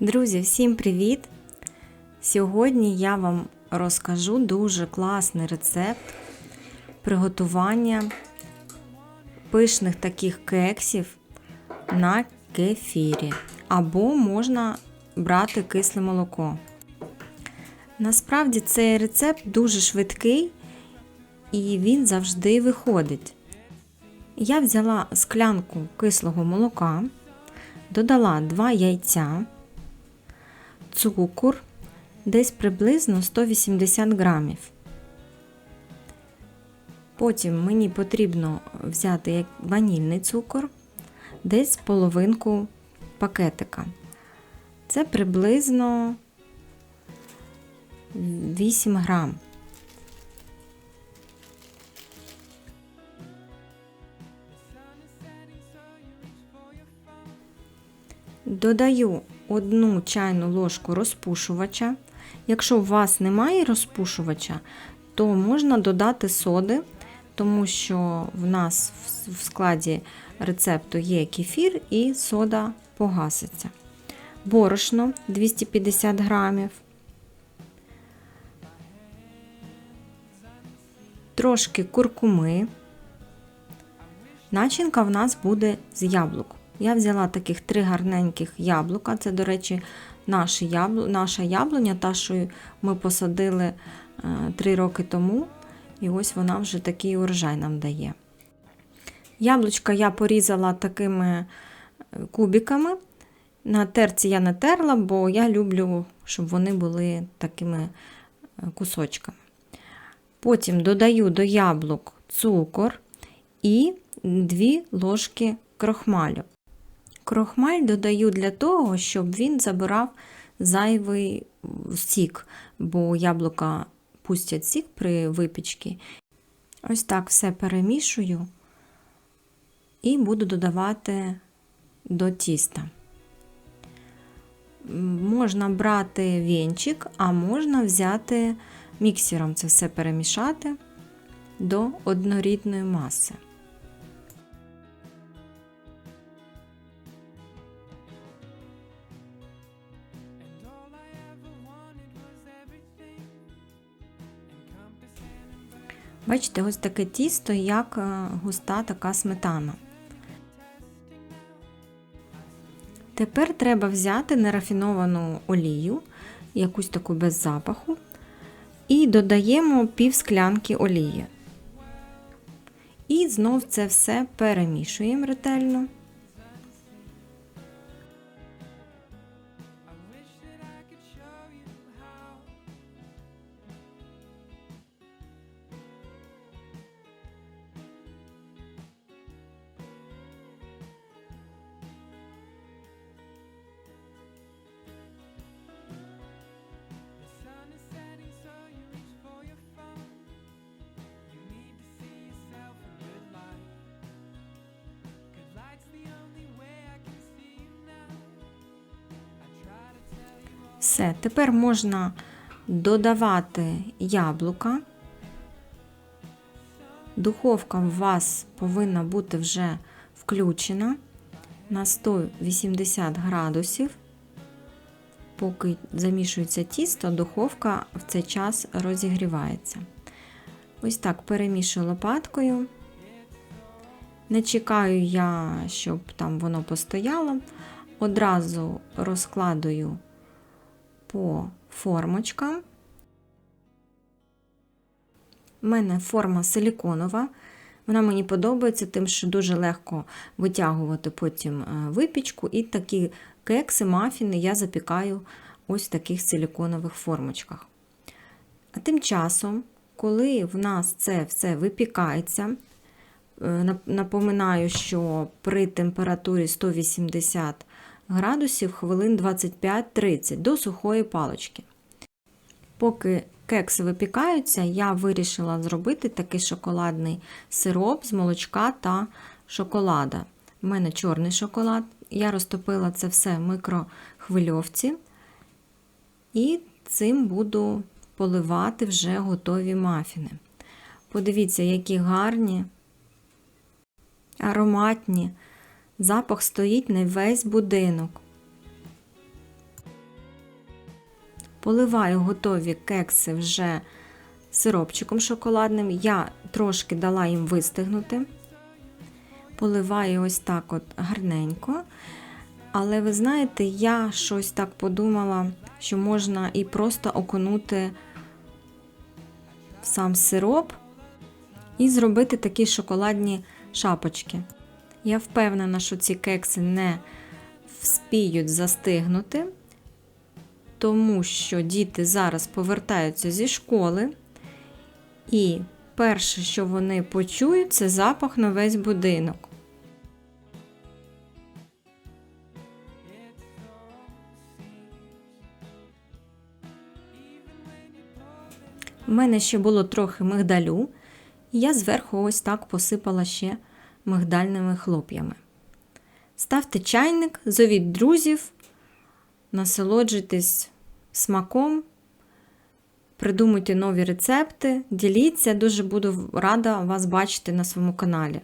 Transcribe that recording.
Друзі, всім привіт! Сьогодні я вам розкажу дуже класний рецепт приготування пишних таких кексів на кефірі. Або можна брати кисле молоко. Насправді цей рецепт дуже швидкий і він завжди виходить. Я взяла склянку кислого молока, додала 2 яйця цукор десь приблизно 180 грамів. Потім мені потрібно взяти ванільний цукор, десь половинку пакетика. Це приблизно 8 грам. Додаю одну чайну ложку розпушувача. Якщо у вас немає розпушувача, то можна додати соди, тому що в нас в складі рецепту є кефір і сода погаситься. Борошно 250 грамів. Трошки куркуми. Начинка в нас буде з яблук. Я взяла таких три гарненьких яблука. Це, до речі, наше яблу... наша яблуня, та, що ми посадили е, три роки тому. І ось вона вже такий урожай нам дає. Яблучка я порізала такими е, кубиками. На терці я не терла, бо я люблю, щоб вони були такими е, кусочками. Потім додаю до яблук цукор і 2 ложки крохмалю. Крохмаль додаю для того, щоб він забирав зайвий сік, бо яблука пустять сік при випічці. Ось так все перемішую і буду додавати до тіста. Можна брати вінчик, а можна взяти міксером це все перемішати до однорідної маси. Бачите, ось таке тісто, як е, густа така сметана. Тепер треба взяти нерафіновану олію, якусь таку без запаху, і додаємо пів склянки олії. І знов це все перемішуємо ретельно. Все, тепер можна додавати яблука. Духовка у вас повинна бути вже включена на 180 градусів. Поки замішується тісто, духовка в цей час розігрівається. Ось так перемішую лопаткою. Не чекаю я, щоб там воно постояло. Одразу розкладую по формочкам. У мене форма силіконова. Вона мені подобається, тим, що дуже легко витягувати потім е, випічку, і такі кекси, мафіни я запікаю ось в таких силіконових формочках. А тим часом, коли в нас це все випікається, е, напоминаю, що при температурі 180 градусів хвилин 25-30 до сухої палочки. Поки кекси випікаються, я вирішила зробити такий шоколадний сироп з молочка та шоколада. У мене чорний шоколад. Я розтопила це все в микрохвильовці і цим буду поливати вже готові мафіни. Подивіться, які гарні, ароматні. Запах стоїть на весь будинок. Поливаю готові кекси вже сиропчиком шоколадним. Я трошки дала їм вистигнути. Поливаю ось так от гарненько. Але ви знаєте, я щось так подумала, що можна і просто окунути сам сироп і зробити такі шоколадні шапочки. Я впевнена, що ці кекси не вспіють застигнути, тому що діти зараз повертаються зі школи, і перше, що вони почують, це запах на весь будинок. У мене ще було трохи мигдалю, і я зверху ось так посипала ще мигдальними хлоп'ями. Ставте чайник, зовіть друзів, насолоджуйтесь смаком, придумуйте нові рецепти, діліться, дуже буду рада вас бачити на своєму каналі.